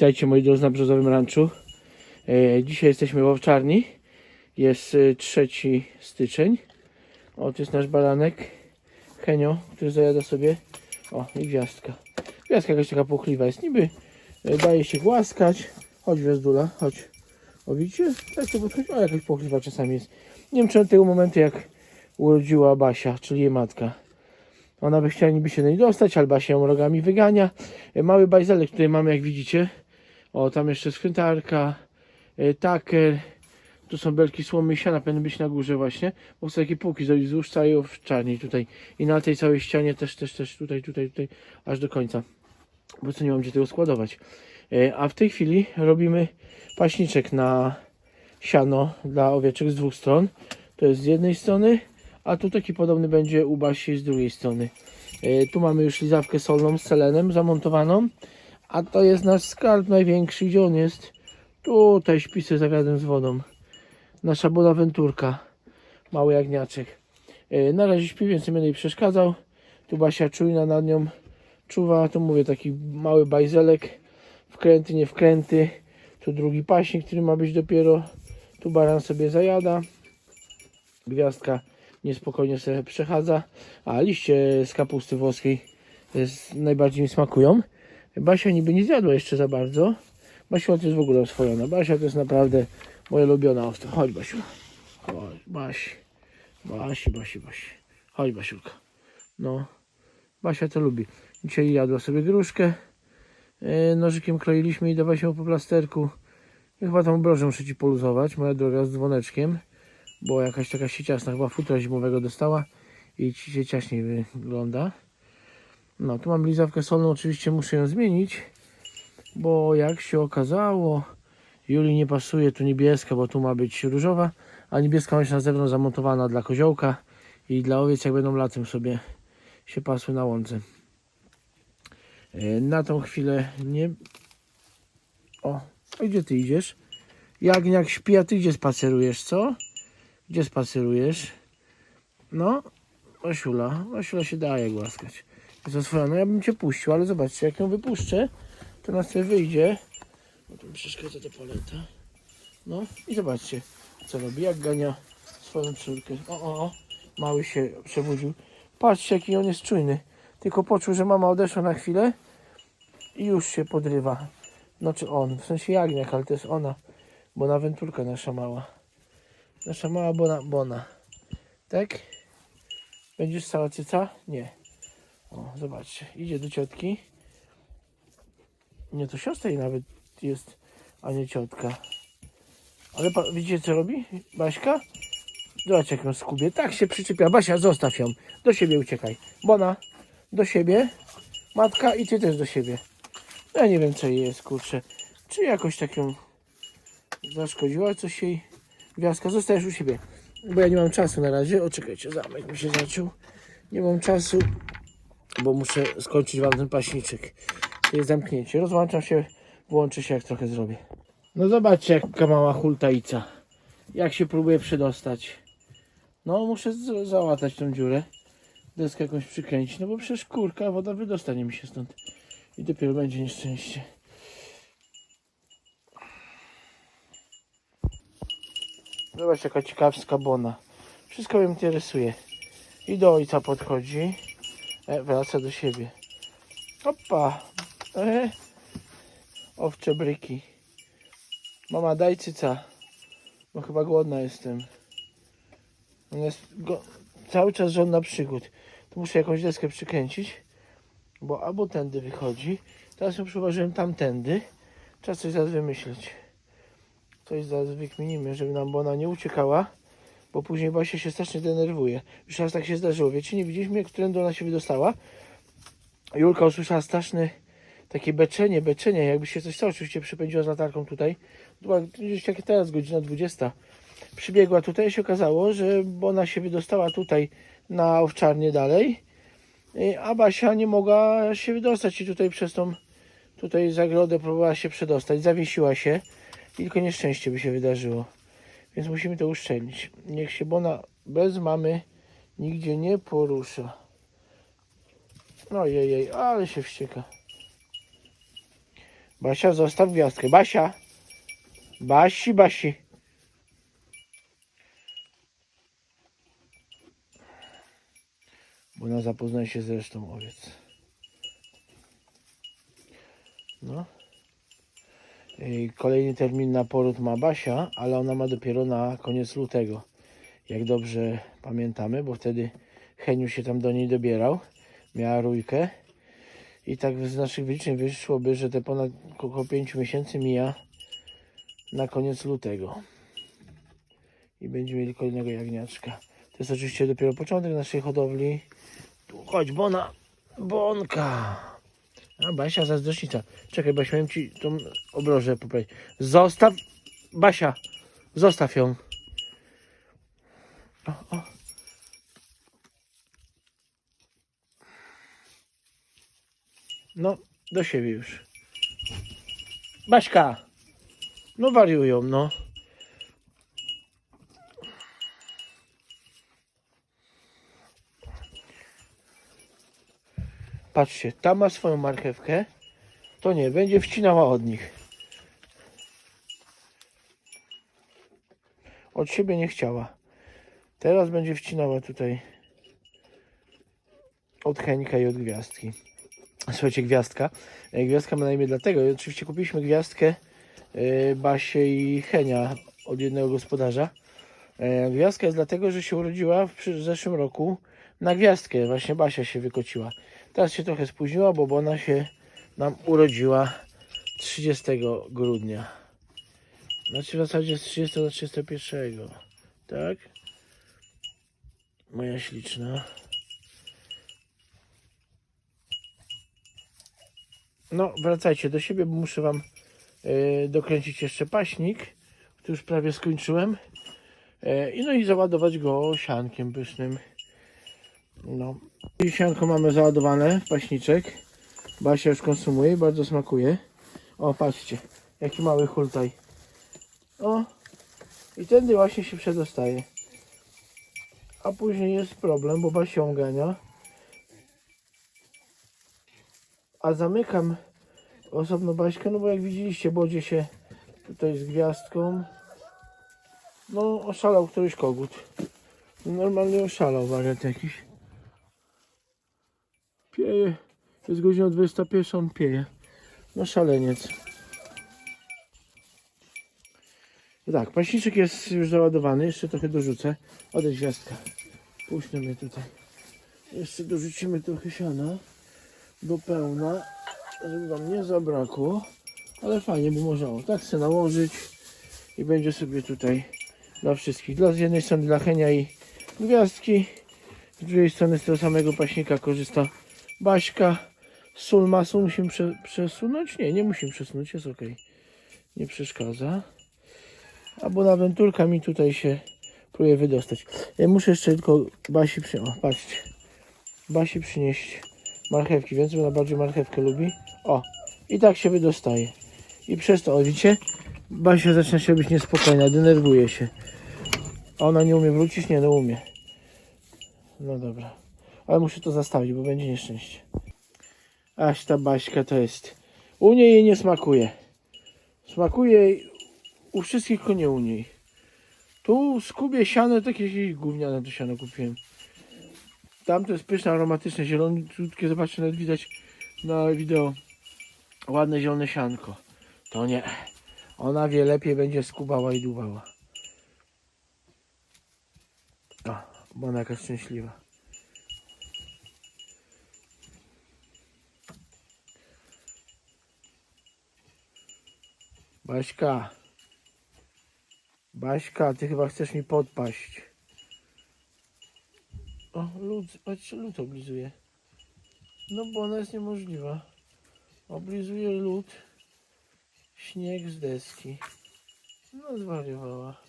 Witajcie moi drodzy na Brzozowym Ranczu. E, dzisiaj jesteśmy w owczarni. Jest e, 3 styczeń. O, to jest nasz baranek. Henio, który zajada sobie. O, i gwiazdka. Gwiazdka jakaś taka płochliwa jest. Niby e, daje się głaskać. Chodź gwiazdula, chodź. O, widzicie? Tak to podchodzi. O, jakaś płochliwa czasami jest. Nie wiem, czy od tego momentu jak urodziła Basia, czyli jej matka. Ona by chciała niby się do niej dostać, ale Basia ją rogami wygania. E, Mały bajzelek tutaj mamy, jak widzicie. O, tam jeszcze skrętarka, e, taker. Tu są belki słomy i siana, powinny być na górze właśnie. Bo chcę takie półki zrobić wzdłuż całej owczarni tutaj. I na tej całej ścianie też, też, też tutaj, tutaj, tutaj, aż do końca. Bo co nie mam gdzie tego składować. E, A w tej chwili robimy paśniczek na siano dla owieczek z dwóch stron. To jest z jednej strony, a tu taki podobny będzie u Basi z drugiej strony. E, Tu mamy już lizawkę solną z selenem zamontowaną. A to jest nasz skarb największy. Gdzie on jest? Tutaj śpi sobie za wiadrem z wodą. Nasza bonaventurka. Mały jagniaczek. E, Na razie śpi, więc nie będę jej przeszkadzał. Tu Basia czujna nad nią czuwa. Tu mówię taki mały bajzelek. Wkręty, nie wkręty. Tu drugi paśnik, który ma być dopiero. Tu baran sobie zajada. Gwiazdka niespokojnie sobie przechadza. A liście z kapusty włoskiej najbardziej mi smakują. Basia niby nie zjadła jeszcze za bardzo. Basia to jest w ogóle oswojona. Basia to jest naprawdę moja ulubiona ostra. Chodź Basiu. Chodź, Basi. Basi, Basi, Basi. Chodź Basiulka. No. Basia to lubi. Dzisiaj jadła sobie gruszkę. E, Nożykiem kroiliśmy i dawała się po plasterku. I chyba tą brożę muszę ci poluzować, moja droga, z dzwoneczkiem. Bo jakaś taka sieciasna, chyba futra zimowego dostała i ci się ciaśniej wygląda. No, tu mam lizawkę solną, oczywiście muszę ją zmienić, bo jak się okazało, Julii nie pasuje tu niebieska, bo tu ma być różowa, a niebieska ma być na zewnątrz zamontowana dla koziołka i dla owiec, jak będą latem sobie się pasły na łące. E, Na tą chwilę nie... O, gdzie ty idziesz? Jagniak śpi, a ty gdzie spacerujesz, co? Gdzie spacerujesz? No, Wasiula, Wasiula się daje głaskać. Oswojona, ja bym cię puścił, ale zobaczcie, jak ją wypuszczę, to na sobie wyjdzie. O, tu przeszkadza ta paleta. No i zobaczcie, co robi, jak gania swoją córkę. O, o, o, mały się przebudził. Patrzcie, jaki on jest czujny. Tylko poczuł, że mama odeszła na chwilę i już się podrywa. Znaczy on, w sensie Jagniak, ale to jest ona. Bonaventurka nasza mała. Nasza mała bona, bona. Tak? Będziesz cała cyca? Nie. O, zobaczcie. Idzie do ciotki. Nie, to siostra jej nawet jest, a nie ciotka. Ale pa, widzicie co robi? Baśka? Zobacz jak ją skubie. Tak się przyczepia. Basia, zostaw ją. Do siebie uciekaj. Bona, do siebie. Matka i ty też do siebie. Ja nie wiem co jej jest, kurczę. Czy jakoś tak ją zaszkodziła coś jej? Gwiazdka, zostajesz u siebie. Bo ja nie mam czasu na razie. O, czekajcie, zamek mi się zaczął. Nie mam czasu, bo muszę skończyć wam ten paśniczek. To jest zamknięcie. Rozłączam się, włączę się jak trochę zrobię. No zobaczcie jaka mała hultajca. Jak się próbuje przedostać. No muszę załatać tą dziurę. Deskę jakąś przykręcić, no bo przecież kurka, woda wydostanie mi się stąd. I dopiero będzie nieszczęście. Zobacz jaka ciekawska bona. Wszystko mnie interesuje. I do ojca podchodzi. E, wraca do siebie. Opa. E, owcze bryki. Mama daj cyca. Bo chyba głodna jestem. Ona jest go, cały czas żądna przygód. Tu muszę jakąś deskę przykręcić. Bo albo tędy wychodzi. Teraz ją przyłożyłem tamtędy. Trzeba coś zaraz wymyślić. Coś zaraz wykminimy, żeby nam ona nie uciekała, bo później Basia się strasznie denerwuje. Już raz tak się zdarzyło. Wiecie, nie widzieliśmy, którędy ona się wydostała? Julka usłyszała straszne takie beczenie, beczenie, jakby się coś stało. Oczywiście przypędziła z latarką tutaj. Była gdzieś jak teraz, godzina 20. Przybiegła tutaj i się okazało, że ona się wydostała tutaj na owczarnię dalej, a Basia nie mogła się wydostać i tutaj przez tą tutaj zagrodę próbowała się przedostać. Zawiesiła się tylko nieszczęście by się wydarzyło. Więc musimy to uszczelnić. Niech się Bona bez mamy nigdzie nie porusza. Ojej, ale się wścieka. Basia, zostaw gwiazdkę. Basia. Basi, Basi. Bo ona zapoznaje się z resztą owiec. No. I Kolejny termin na poród ma Basia, ale ona ma dopiero na koniec lutego. Jak dobrze pamiętamy, bo wtedy Heniu się tam do niej dobierał. Miała rójkę. I tak z naszych wyliczeń wyszłoby, że te ponad około 5 miesięcy mija na koniec lutego. I będziemy mieli kolejnego jagniaczka. To jest oczywiście dopiero początek naszej hodowli. Tu chodź, Bona, Bonka. A Basia zazdrośnica. Czekaj, Basia, miałem ci tą obrożę poprawić. Zostaw, Basia, zostaw ją. O, o. No, do siebie już. Baśka! No wariują, no. Patrzcie, ta ma swoją marchewkę. To nie, będzie wcinała od nich. Od siebie nie chciała. Teraz będzie wcinała tutaj od Henka i od Gwiazdki. Słuchajcie, Gwiazdka. E, Gwiazdka ma na imię dlatego, i oczywiście kupiliśmy Gwiazdkę e, Basie i Henia od jednego gospodarza. E, Gwiazdka jest dlatego, że się urodziła w zeszłym roku na Gwiazdkę. Właśnie Basia się wykociła. Teraz się trochę spóźniła, bo ona się nam urodziła 30 grudnia. Znaczy w zasadzie z 30 do 31. Tak? Moja śliczna. No, wracajcie do siebie, bo muszę wam e, dokręcić jeszcze paśnik, który już prawie skończyłem. I no i załadować go siankiem pysznym. No. I sianko mamy załadowane w paśniczek. Basia już konsumuje, bardzo smakuje. O, patrzcie, jaki mały hultaj. O, i tędy właśnie się przedostaje. A później jest problem, bo Basia gania. A zamykam osobno Baśkę, no bo jak widzieliście, bodzie się tutaj z gwiazdką. No, oszalał któryś kogut. Normalnie oszalał wariat jakiś. Pieje. Jest godzina 21, on pieje. No szaleniec. No tak, paśniczek jest już załadowany. Jeszcze trochę dorzucę. Odejdź gwiazdka. Puśnę mnie tutaj. Jeszcze dorzucimy trochę siana do pełna, żeby wam nie zabrakło. Ale fajnie by można tak sobie nałożyć i będzie sobie tutaj dla wszystkich. Dla z jednej strony dla Henia i gwiazdki, z drugiej strony z tego samego paśnika korzysta Baśka. Sól masą musimy prze, przesunąć? Nie, nie musimy przesunąć, jest ok. Nie przeszkadza. Albo awanturka mi tutaj się próbuje wydostać. Ja muszę jeszcze tylko Basi przy... O, patrzcie. Basi przynieść marchewki, więc ona bardziej marchewkę lubi. O, i tak się wydostaje. I przez to, o widzicie, Basia zaczyna się robić niespokojna, denerwuje się. A ona nie umie wrócić? Nie, no umie. No dobra. Ale muszę to zastawić, bo będzie nieszczęście. Aż ta Baśka to jest. U niej jej nie smakuje. Smakuje u wszystkich, tylko nie u niej. Tu skubie siano, takie gówniane to siano kupiłem. Tam to jest pyszne, aromatyczne, zieloniutkie. Zobaczcie, nawet widać na wideo ładne zielone sianko. To nie. Ona wie lepiej będzie skubała i dłubała. O, bo ona jakaś szczęśliwa. Baśka. Baśka, ty chyba chcesz mi podpaść. O, lód, patrz, lód oblizuje. No bo ona jest niemożliwa. Oblizuje lód. Śnieg z deski. No zwariowała.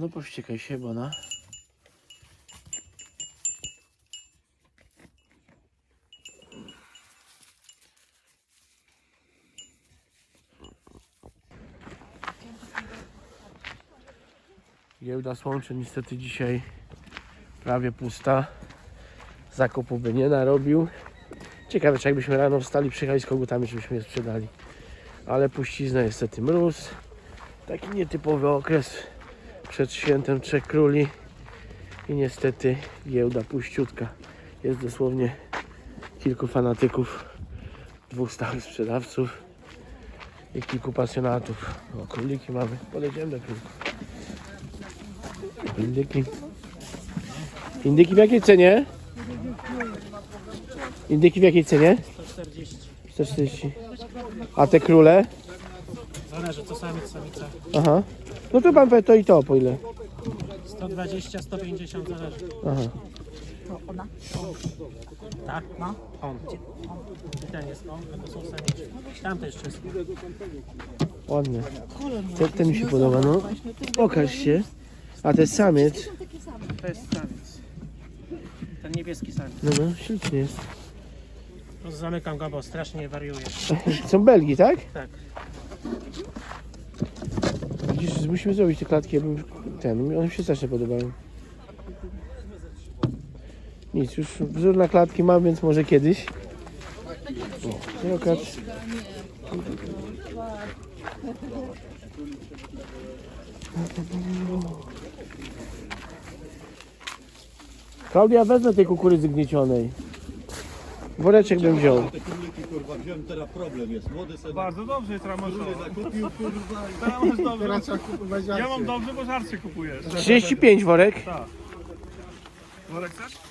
No powściekaj się, Bona. Giełda Słomczy niestety dzisiaj prawie pusta. Zakupu by nie narobił. Ciekawe, czy jakbyśmy rano wstali, przyjechali z kogutami, czy byśmy je sprzedali. Ale puścizna niestety mróz. Taki nietypowy okres przed świętem Trzech Króli. I niestety giełda puściutka. Jest dosłownie kilku fanatyków, dwóch stałych sprzedawców i kilku pasjonatów. O, króliki mamy. Podejdziemy do królików. Indyki. Indyki w jakiej cenie? Indyki w jakiej cenie? 140. 140. A te króle? Zależy co samiec, samica. Aha. No to pan powie to i to po ile? 120, 150 zależy. Aha. Tak? No. On. I ten jest on, a to są samiczki. Tam też wszystko. Ładne. Ten, ten mi się podoba, no. Pokaż się. A to jest samiec. To jest samiec. Ten niebieski samiec. No no, ślicznie jest. No, zamykam go, bo strasznie wariuje. Są Belgi, tak? Tak. Widzisz, musimy zrobić te klatki, ten, one mi się strasznie podobają. Nic, już wzór na klatki mam, więc może kiedyś. O. Klaudia, wezmę tej kukurydzy gniecionej. Woreczek bym wziął. Te króliki kurwa wziąłem, teraz problem jest. Młody sobie Bardzo dobrze, teraz masz zakupił kurwa i Teraz masz dobrze. Ja mam dobrze, bo żarcie kupujesz. 35 worek. Worek chcesz?